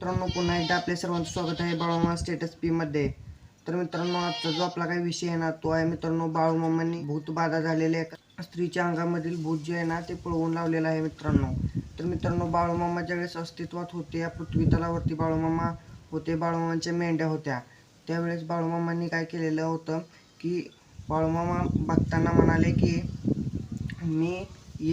मित्रांनो पुन्हा एकदा आपल्या सर्वांचं स्वागत आहे बाळूमामा स्टेटस पी मध्ये. तर मित्रांनो आजचा जो आपला काही विषय आहे ना तो आहे मित्रांनो बाळूमामांनी भूतबाधा झालेल्या एका स्त्रीच्या अंगामधील भूत जे आहे ना ते पळवून लावलेलं आहे मित्रांनो. तर मित्रांनो बाळूमामा ज्यावेळेस अस्तित्वात होते या पृथ्वी तलावरती बाळूमामा होते बाळूमामांच्या मेंढ्या होत्या. त्यावेळेस बाळूमामांनी काय केलेलं होतं की बाळूमामा बघताना म्हणाले की मी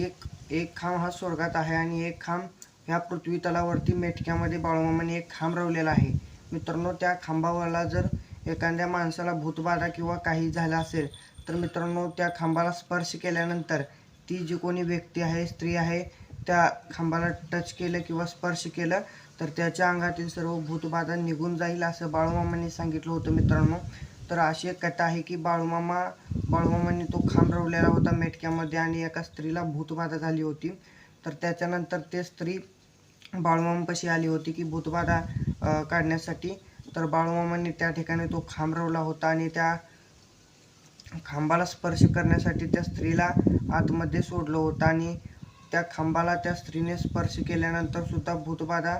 एक एक खांब हा स्वर्गात आहे आणि एक खांब ह्या पृथ्वी तलावरती मेटक्यामध्ये बाळूमामाने एक खांब रवलेला आहे. मित्रांनो त्या खांबावरला जर एखाद्या माणसाला भूतबाधा किंवा काही झालं असेल तर मित्रांनो त्या खांबाला स्पर्श केल्यानंतर ती जी कोणी व्यक्ती आहे स्त्री आहे त्या खांबाला टच केलं किंवा स्पर्श केलं तर त्याच्या अंगातील सर्व भूतबाधा निघून जाईल असं बाळूमामांनी सांगितलं होतं मित्रांनो. तर अशी एक कथा आहे की बाळूमामा बाळूमामांनी तो खांब रवलेला होता मेटक्यामध्ये आणि एका स्त्रीला भूतबाधा झाली होती. तर त्याच्यानंतर ते स्त्री बाळूमामापाशी आली होती की भूतबाधा काढण्यासाठी. तर बाळूमामांनी त्या ठिकाणी तो खांबरवला होता आणि त्या खांबाला स्पर्श करण्यासाठी त्या स्त्रीला आतमध्ये सोडलं होतं आणि त्या खांबाला त्या स्त्रीने स्पर्श केल्यानंतर सुद्धा भूतबाधा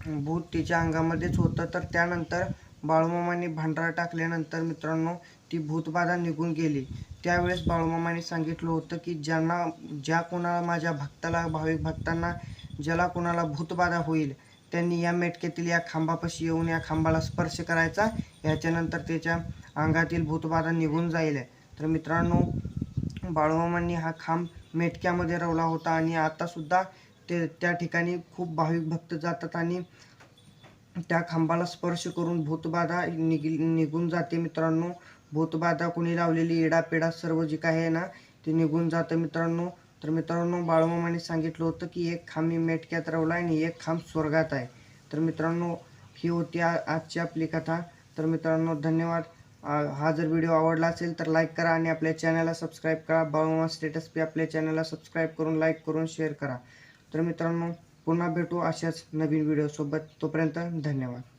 भूत तिच्या अंगामध्येच होतं. तर त्यानंतर बाळूमामांनी भांडारा टाकल्यानंतर मित्रांनो ती भूतबाधा निघून गेली. त्यावेळेस बाळूमामांनी सांगितलं होतं की ज्यांना ज्या कोणाला माझ्या भक्ताला भाविक भक्तांना ज्याला कोणाला भूतबाधा होईल त्यांनी या मेटक्यातील या खांबापाशी येऊन या खांबाला स्पर्श करायचा. याच्यानंतर त्याच्या अंगातील भूतबाधा निघून जाईल. तर मित्रांनो बाळूमामांनी हा खांब मेटक्यामध्ये रवला होता आणि आतासुद्धा ते त्या ठिकाणी खूप भाविक भक्त जातात आणि त्या खांबाला स्पर्श करून भूतबाधा निघ निघून जाते मित्रांनो. भूतबाधा कोणी लावलेली इडापेडा सर्व जे काही आहे ना ते निघून जातं मित्रांनो. तर मित्रांनो बाळूमामाने सांगितलं होतं की एक खांब मी मेटक्यात रवला आणि एक खांब स्वर्गात आहे. तर मित्रांनो ही होती आजची आपली कथा. तर मित्रांनो धन्यवाद. हा जर व्हिडिओ आवडला असेल तर लाईक करा आणि आपल्या चॅनलला सबस्क्राईब करा. बाळूमामा स्टेटस पी आपल्या चॅनलला सबस्क्राईब करून लाईक करून शेअर करा. तर मित्रांनो पुन्हा भेटू अशाच नवीन व्हिडिओसोबत. तोपर्यंत धन्यवाद.